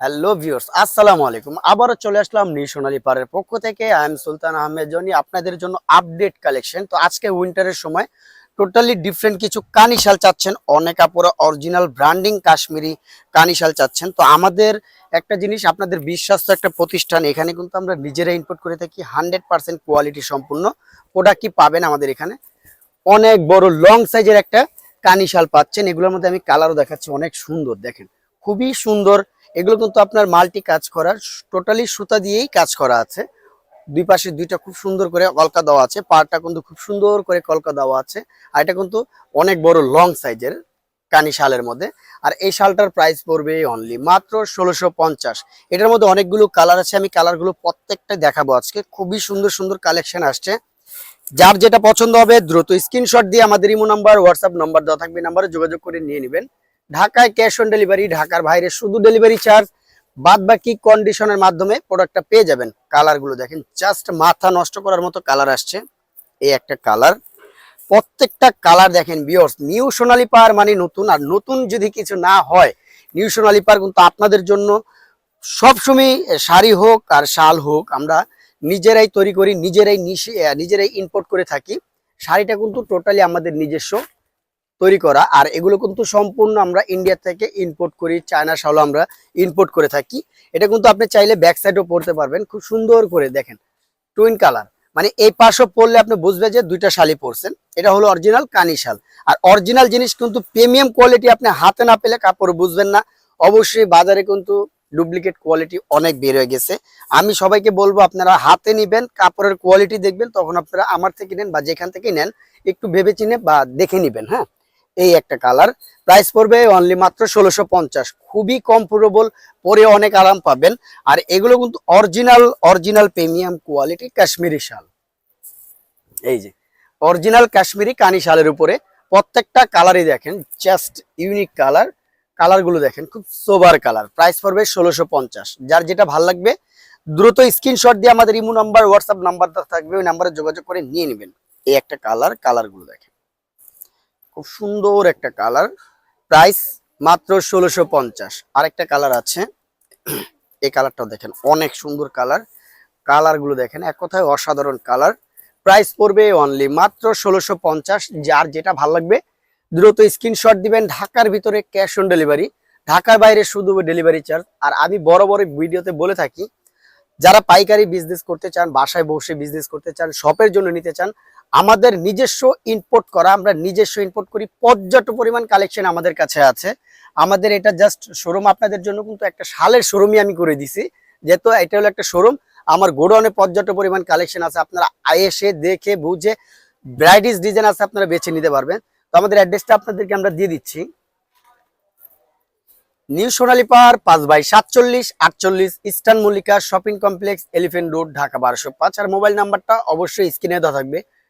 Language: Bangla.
হ্যালো ভিউয়ার্স আসসালামু আলাইকুম। আবারও চলে আসলাম নিউ সোনালী পাড়ের পক্ষ থেকে। আই এম সুলতান আহমেদ জনি, আপনাদের জন্য আপডেট কালেকশন তো আজকে উইন্টারের সময় টোটালি ডিফারেন্ট কিছু কানিশাল চাচ্ছেন। অনেক আপুরা অরিজিনাল ব্র্যান্ডিং কাশ্মীরি কানিশাল চাচ্ছেন। তো আমাদের একটা জিনিস, আপনাদের বিশ্বাস্ত একটা প্রতিষ্ঠান। এখানে কিন্তু আমরা নিজেরা ইনপুট করে থাকি। হান্ড্রেড পার্সেন্ট কোয়ালিটি সম্পূর্ণ প্রোডাক্ট কি পাবেন আমাদের এখানে? অনেক বড় লং সাইজের একটা কানিশাল পাচ্ছেন। এগুলোর মধ্যে আমি কালারও দেখাচ্ছি। অনেক সুন্দর, দেখেন। খুবই সুন্দর এগুলো কিন্তু আপনার মাল্টি কাজ করার, টোটালি সুতা দিয়েই কাজ করা আছে। দুই পাশে দুইটা খুব সুন্দর করে কলকা দেওয়া আছে, পাড়টা কিন্তু খুব সুন্দর করে কলকা দেওয়া আছে, আর এটা কিন্তু অনেক বড় লং সাইজের কানি শালের মধ্যে। আর এই শালটার প্রাইস পড়বে অনলি মাত্র ষোলোশো পঞ্চাশ। এটার মধ্যে অনেকগুলো কালার আছে, আমি কালারগুলো প্রত্যেকটা দেখাবো আজকে। খুবই সুন্দর সুন্দর কালেকশন আসছে। যার যেটা পছন্দ হবে, দ্রুত স্ক্রিনশট দিয়ে আমাদের ইমো নাম্বার হোয়াটসঅ্যাপ নাম্বার দেওয়া থাকবে নাম্বারে যোগাযোগ করে নিয়ে নেবেন। ঢাকায় ক্যাশ অন ডেলিভারি ঢাকার বাইরে শুধু ডেলিভারি চার্জ বাদ বাকি কন্ডিশনের মাধ্যমে প্রোডাক্টটা পেয়ে যাবেন। কালারগুলো দেখেন জাস্ট মাথা নষ্ট করার মতো কালার আসছে। এই একটা কালার প্রত্যেকটা কালার দেখেন বিয়র্স নিউ সোনালী পার মানে নতুন, আর নতুন যদি কিছু না হয় নিউ সোনালী পার কিন্তু আপনাদের জন্য সবসময় শাড়ি হোক আর শাল হোক, আমরা নিজেরাই তৈরি করি, নিজেরাই নিজেরাই ইম্পোর্ট করে থাকি। শাড়িটা কিন্তু টোটালি আমাদের নিজস্ব। তৈরি করা। আর এগুলো কিন্তু সম্পূর্ণ আমরা ইন্ডিয়া থেকে ইম্পোর্ট করি চায়না শালও আমরা ইম্পোর্ট করে থাকি। এটা কিন্তু আপনি চাইলে ব্যাক সাইডও পরতে পারবেন। খুব সুন্দর করে দেখেন টুইন কালার মানে এই পাশও পড়লে আপনি বুঝবেন যে দুইটা শাড়ি পরছেন। এটা হলো অরিজিনাল কানি শাল। আর অরিজিনাল জিনিস কিন্তু প্রিমিয়াম কোয়ালিটি আপনি হাতে না পেলে কাপড় বুঝবেন না। অবশ্যই বাজারে কিন্তু ডুপ্লিকেট কোয়ালিটি অনেক বের হয়ে গেছে। আমি সবাইকে বলব, আপনারা হাতে নিবেন, কাপড়ের কোয়ালিটি দেখবেন, তখন আপনারা আমার থেকে নেন বা যেখান থেকে নেন, একটু ভেবে চিনে বা দেখে নিবেন হ্যাঁ? এই একটা কালার প্রাইস পড়বে অনলি মাত্র ষোলোশো পঞ্চাশ। খুবই কমফোর্টেবল পরে অনেক আরাম পাবেন। আর এগুলো কিন্তু original original premium quality Kashmiri শাল। এই যে অরিজিনাল কাশ্মীরি কানি শালের উপরে প্রত্যেকটা কালারই দেখেন জাস্ট ইউনিক কালার কালারগুলো দেখেন, খুব সোবার কালার প্রাইস পড়বে ষোলোশো পঞ্চাশ। যার যেটা ভালো লাগবে, দ্রুত স্ক্রিনশট দিয়ে আমাদের ইমো নাম্বার হোয়াটসঅ্যাপ নাম্বার থাকবে, ওই নাম্বারে যোগাযোগ করে নিয়ে নেবেন। এই একটা কালার কালারগুলো দেখেন। খুব সুন্দর একটা কালার। প্রাইস মাত্র ষোলোশো পঞ্চাশ। আরেকটা কালার আছে। এই কালারটাও দেখেন, অনেক সুন্দর কালার। কালারগুলো দেখেন, এক কথায় অসাধারণ কালার। প্রাইস পড়বে অনলি মাত্র ষোলোশো পঞ্চাশ। যার যেটা ভালো লাগবে, দ্রুত স্ক্রিনশট দিবেন ঢাকার ভিতরে ক্যাশ অন ডেলিভারি। ঢাকার বাইরে শুধু ডেলিভারি চার্জ। আর আমি বড় বড় ভিডিওতে বলে থাকি, যারা পাইকারি বিজনেস করতে চান, বাসায় বসে বিজনেস করতে চান শপের জন্য নিতে চান আমাদের নিজস্ব ইম্পোর্ট করা, আমরা নিজস্ব ইম্পোর্ট করি, পর্যাপ্ত পরিমাণ কালেকশন আমাদের কাছে আছে। আমাদের এটা জাস্ট শোরুম আপনাদের জন্য কিন্তু একটা শালের শোরুমই আমি করে দিছি। যেহেতু এটা হলো একটা শোরুম আমার গোডাউনে পর্যাপ্ত পরিমাণ কালেকশন আছে, আপনারা এসে দেখে, বুঝে ভ্যারাইটিস ডিজাইন আছে, আপনারা বেছে নিতে পারবেন। তো আমাদের অ্যাড্রেসটা আপনাদেরকে আমরা দিয়ে দিচ্ছি। নিউ সোনালী পাহাড়, পাঁচ বাই সাতচল্লিশ, আটচল্লিশ eastern Mallika shopping complex elephant road Dhaka বারোশো পাঁচ। আর মোবাইল নাম্বারটা অবশ্যই স্ক্রিনে দেওয়া থাকবে।